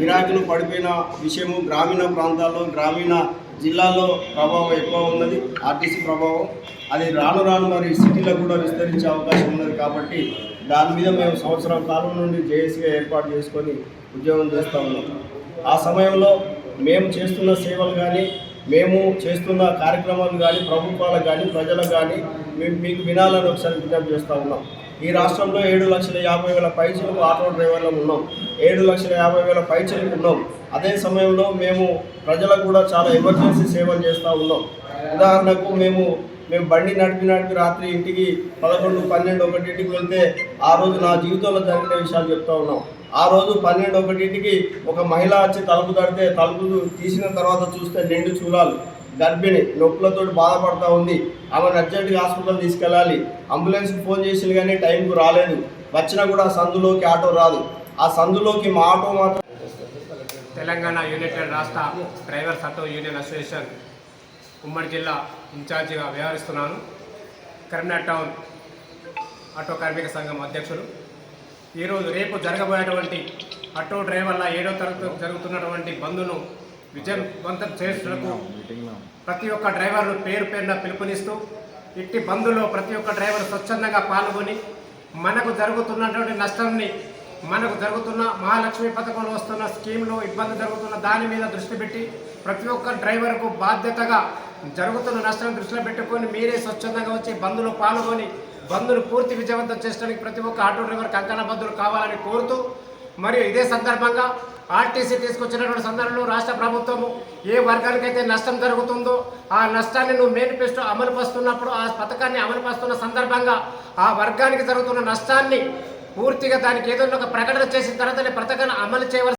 గిరాకీలు పడిపోయిన విషయము గ్రామీణ ప్రాంతాల్లో గ్రామీణ జిల్లాల్లో ప్రభావం ఎక్కువ ఉన్నది ఆర్టీసీ ప్రభావం. అది రాను రాను మరి సిటీలో కూడా విస్తరించే అవకాశం ఉన్నది కాబట్టి దాని మీద మేము సంవత్సరం కాలం నుండి జేఏసీగా ఏర్పాటు చేసుకొని ఉద్యోగం చేస్తూ ఉన్నాం. ఆ సమయంలో మేము చేస్తున్న సేవలు కానీ మేము చేస్తున్న కార్యక్రమాలు కానీ ప్రభుత్వాలకు కానీ ప్రజలకు కానీ మేము మీకు వినాలని ఒకసారి విజ్ఞప్తి చేస్తూ ఉన్నాం. ఈ రాష్ట్రంలో ఏడు లక్షల యాభై వేల పైచలకు ఆటో డ్రైవర్లు ఉన్నాం. ఏడు లక్షల యాభై వేల పైచలకు ఉన్నాం. అదే సమయంలో మేము ప్రజలకు కూడా చాలా ఎమర్జెన్సీ సేవలు చేస్తూ ఉన్నాం. ఉదాహరణకు మేము మేము బండి నడిపి నడిపి రాత్రి ఇంటికి పదకొండు పన్నెండు ఒకటింటికి వెళ్తే ఆ రోజు నా జీవితంలో జరిగిన విషయాలు చెప్తా ఉన్నాం. ఆ రోజు పన్నెండు ఒకటింటికి ఒక మహిళ వచ్చి తలుపు తడితే తలుపు తీసిన తర్వాత చూస్తే నిండు చూలాలు. గర్భిణి నొప్పులతో బాధపడతా ఉంది. ఆమెను అర్జెంటుగా హాస్పిటల్ తీసుకెళ్ళాలి. అంబులెన్స్కి ఫోన్ చేసి కానీ టైంకు రాలేదు. వచ్చినా కూడా సందులోకి ఆటో రాదు. ఆ సందులోకి మా ఆటో మాత్రం తెలంగాణ యునైటెడ్ రాష్ట్ర డ్రైవర్స్ ఆటో యూనియన్ అసోసియేషన్ ఉమ్మడి జిల్లా ఇన్ఛార్జిగా వ్యవహరిస్తున్నాను. కరీంనగర్ టౌన్ ఆటో కార్మిక సంఘం అధ్యక్షుడు ఈరోజు రేపు జరగబోయేటువంటి ఆటో డ్రైవర్ల ఏడో తరగతి జరుగుతున్నటువంటి బంద్ను విజయవంతం చేస్తున్నకు ప్రతి ఒక్క డ్రైవర్ను పేరు పేరున పిలుపునిస్తూ ఇట్టి బంద్లో ప్రతి ఒక్క డ్రైవర్ స్వచ్ఛందంగా పాల్గొని మనకు జరుగుతున్నటువంటి నష్టాన్ని మనకు జరుగుతున్న మహాలక్ష్మి పథకంలో వస్తున్న స్కీమ్లో ఇబ్బంది జరుగుతున్న దాని మీద దృష్టి పెట్టి ప్రతి ఒక్క డ్రైవర్కు బాధ్యతగా జరుగుతున్న నష్టాన్ని దృష్టిలో పెట్టుకొని మీరే స్వచ్ఛందంగా వచ్చి బంద్లో పాల్గొని బంద్ను పూర్తి విజయవంతం చేయడానికి ప్రతి ఒక్క ఆటో డ్రైవర్ కంకణ బంధువులు కావాలని కోరుతూ మరియు ఇదే సందర్భంగా ఆర్టీసీ తీసుకొచ్చినటువంటి సందర్భంలో రాష్ట్ర ప్రభుత్వము ఏ వర్గానికైతే నష్టం జరుగుతుందో ఆ నష్టాన్ని నువ్వు మేనిఫెస్టో అమలు పరుస్తున్నప్పుడు ఆ పథకాన్ని అమలు పరుస్తున్న సందర్భంగా ఆ వర్గానికి జరుగుతున్న నష్టాన్ని పూర్తిగా దానికి ఏదైనా ఒక ప్రకటన చేసిన తర్వాతనే పథకాన్ని అమలు చేయవలసి